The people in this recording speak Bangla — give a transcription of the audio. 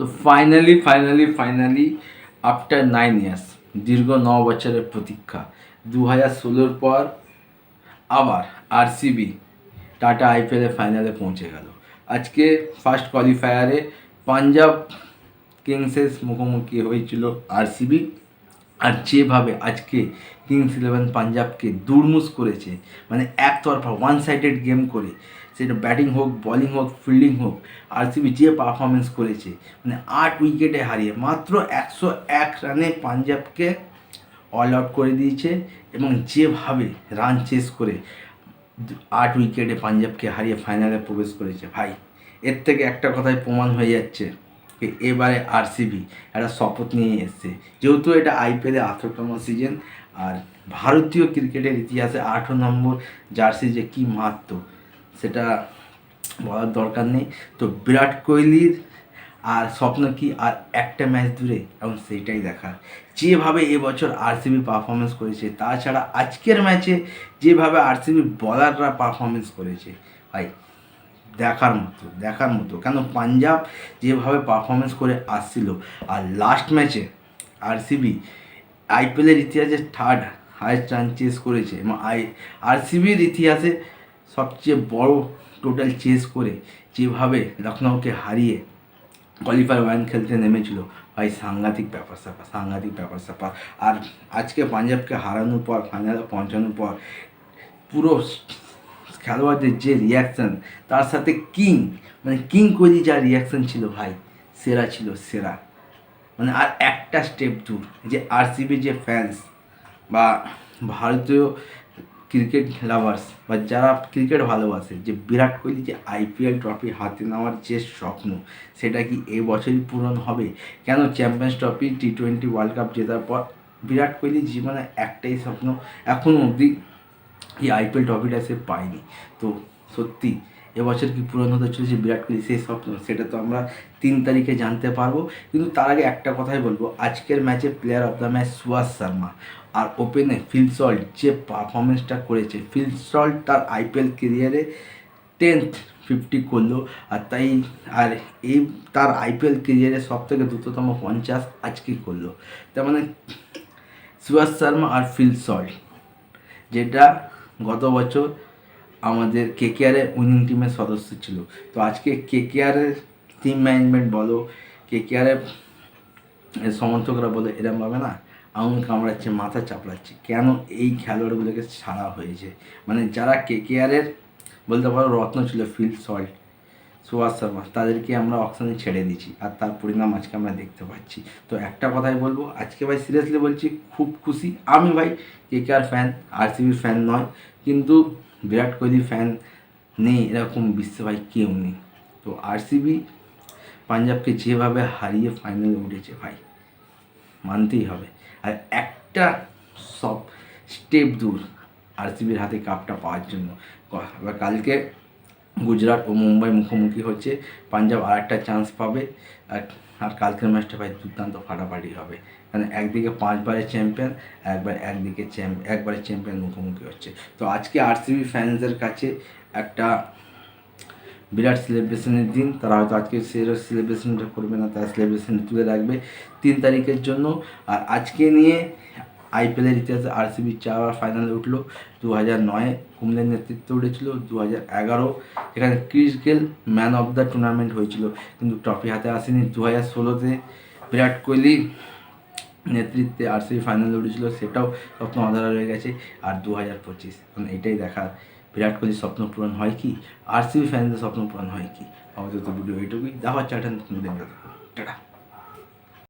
তো finally finally finally after nine years দীর্ঘ ন বছরের প্রতীক্ষা দু হাজার ষোলোর পর আবার আরসিবি টাটা আইপিএলের ফাইনালে পৌঁছে গেল। আজকে ফার্স্ট কোয়ালিফায়ারে পাঞ্জাব কিংসের মুখোমুখি হয়েছিল আরসিবি আর যেভাবে আজকে কিংস ইলেভেন পাঞ্জাবকে দুর্মুস করেছে মানে একতরফা ওয়ান সাইডেড গেম করে, সেটা ব্যাটিং হোক বলিং হোক ফিল্ডিং হোক আরসিবি যে পারফরমেন্স করেছে মানে আট উইকেটে হারিয়ে মাত্র একশো এক রানে পাঞ্জাবকে অল আউট করে দিয়েছে এবং যেভাবে রান চেস করে আট উইকেটে পাঞ্জাবকে হারিয়ে ফাইনালে প্রবেশ করেছে। ভাই, এর থেকে একটা কথাই প্রমাণ হয়ে যাচ্ছে। যে এবারে আরসিবি একটা শপথ নিয়ে এসছে। যেহেতু এটা আইপিএলে আঠেরোতম সিজন আর ভারতীয় ক্রিকেটের ইতিহাসে আঠেরো নম্বর জার্সি যে কী মাহাত্ম, সেটা বলার দরকার নেই। তো বিরাট কোহলির আর স্বপ্ন কি আর একটা ম্যাচ দূরে? এবং সেইটাই দেখা যেভাবে এবছর আরসিবি পারফরমেন্স করেছে, তাছাড়া আজকের ম্যাচে যেভাবে আরসিবি বলাররা পারফরমেন্স করেছে, ভাই দেখার মতো দেখার মতো। কেন? পাঞ্জাব যেভাবে পারফরমেন্স করে আসছিল, আর লাস্ট ম্যাচে আরসিবি আইপিএলের ইতিহাসে থার্ড হাইস্ট রান চেস করেছে এবং আই আরসিবির ইতিহাসে সবচেয়ে বড় টোটাল চেস করে যেভাবে লখনৌকে হারিয়ে কোয়ালিফায়ার ওয়ান খেলতে নেমেছিল। ভাই, সাংঘাতিক ব্যাপার স্যাপার, সাংঘাতিক ব্যাপার স্যাপার। আর আজকে পাঞ্জাবকে হারানোর পর ফাইনালে পৌঁছানোর পর পুরো খেলোয়াড়দের যে রিয়াকশান তার সাথে কিং মানে কিং কোহলি যা রিয়াকশান ছিল ভাই, সেরা ছিল সেরা। মানে আর একটা স্টেপ দূর যে আরসিবি যে ফ্যান্স বা ভারতীয় ক্রিকেট লাভার্স বা যারা ক্রিকেট ভালোবাসে, যে বিরাট কোহলি যে আইপিএল ট্রফি হাতে নেওয়ার যে স্বপ্ন, সেটা কি এই বছরই পূরণ হবে? কেন champions trophy T twenty world cup জেতার পর বিরাট কোহলি জীবনে একটাই স্বপ্ন এখনও অবধি এই আইপিএল ট্রফিটা সে পায়নি। তো সত্যি, এবছর কি পূরণ হতে চলেছে বিরাট কোহলি? সেই সব সেটা তো আমরা তিন তারিখে জানতে পারব। কিন্তু তার আগে একটা কথাই বলব, আজকের ম্যাচে player of the match Subhash Sharma আর ওপেনে ফিল সল্ট যে পারফরমেন্সটা করেছে ফিল সল্ট তার আইপিএল কেরিয়ারে টেন্থ ফিফটি করল। আর তাই, আর এই তার আইপিএল কেরিয়ারে সব থেকে দ্রুততম পঞ্চাশ আজকে করল। তার মানে সুভাষ শর্মা আর ফিল সল্ট যেটা গত বছর আমাদের কেকেআরের উইনিং টিমের সদস্য ছিল। তো আজকে কেকেআরের টিম ম্যানেজমেন্ট বলো কেকেআরের সমর্থকরা বলো এরমভাবে না আঙুল কামড়াচ্ছে, মাথা চাপড়াচ্ছে। কেন এই খেলোয়াড়গুলোকে ছাড়া হয়েছে? মানে যারা কেকেআরের বলতে পারো রত্ন ছিল, ফিল্ড সল্ট সুভাষ শর্মা, তাদেরকে আমরা অপশানে ছেড়ে দিয়েছি আর তার পরিণাম আজকে আমরা দেখতে পাচ্ছি। তো একটা কথাই বলব, আজকে ভাই সিরিয়াসলি বলছি, খুব খুশি আমি ভাই কেকেআর ফ্যান আরসিবির ফ্যান নয়, কিন্তু বিরাট কোহলি ফ্যান নেই এরকম বিশ্বে ভাই কেউ নেই। তো আরসিবি পাঞ্জাবকে যেভাবে হারিয়ে ফাইনালে উঠেছে ভাই, মানতেই হবে। আর একটা সব স্টেপ দূর আরসিবির হাতে কাপটা পাওয়ার জন্য। এবার কালকে গুজরাট ও মুম্বাই মুখোমুখি হচ্ছে। পাঞ্জাব আর একটা চান্স পাবে। আর আর কালকের ম্যাচটা ভাই দুর্দান্ত ফাটাফাটি হবে। মানে একদিকে পাঁচবারের চ্যাম্পিয়ন একবার একদিকে চ্যাম্প একবারের চ্যাম্পিয়ন মুখোমুখি হচ্ছে। তো আজকে আরসিবি ফ্যান্সদের কাছে একটা বিরাট সেলিব্রেশনের দিন। তারা হয়তো আজকে সে সেলিব্রেশনটা করবে না, তারা সেলিব্রেশন তুলে রাখবে তিন তারিখের জন্য। আর আজকে নিয়ে আইপিএলের ইতিহাসে আরসিবি চারবার ফাইনালে উঠল দু হাজার নয়ে কুমলের নেতৃত্বে উঠেছিল দু হাজার এগারো এখানে Chris Gayle man of the tournament হয়েছিল, কিন্তু ট্রফি হাতে আসেনি। দু হাজার ষোলোতে বিরাট কোহলি নেতৃত্বে আরসিবি ফাইনালে উঠেছিল, সেটাও স্বপ্ন আধারা রয়ে গেছে। আর দু হাজার পঁচিশ এখন এটাই দেখার বিরাট কোহলির স্বপ্ন পূরণ হয় কি? আরসিবি ফ্যানদের স্বপ্ন পূরণ হয় কি? আমাদের তো ভিডিও এইটুকুই। দেখা হচ্ছে একটা নতুন টাটা।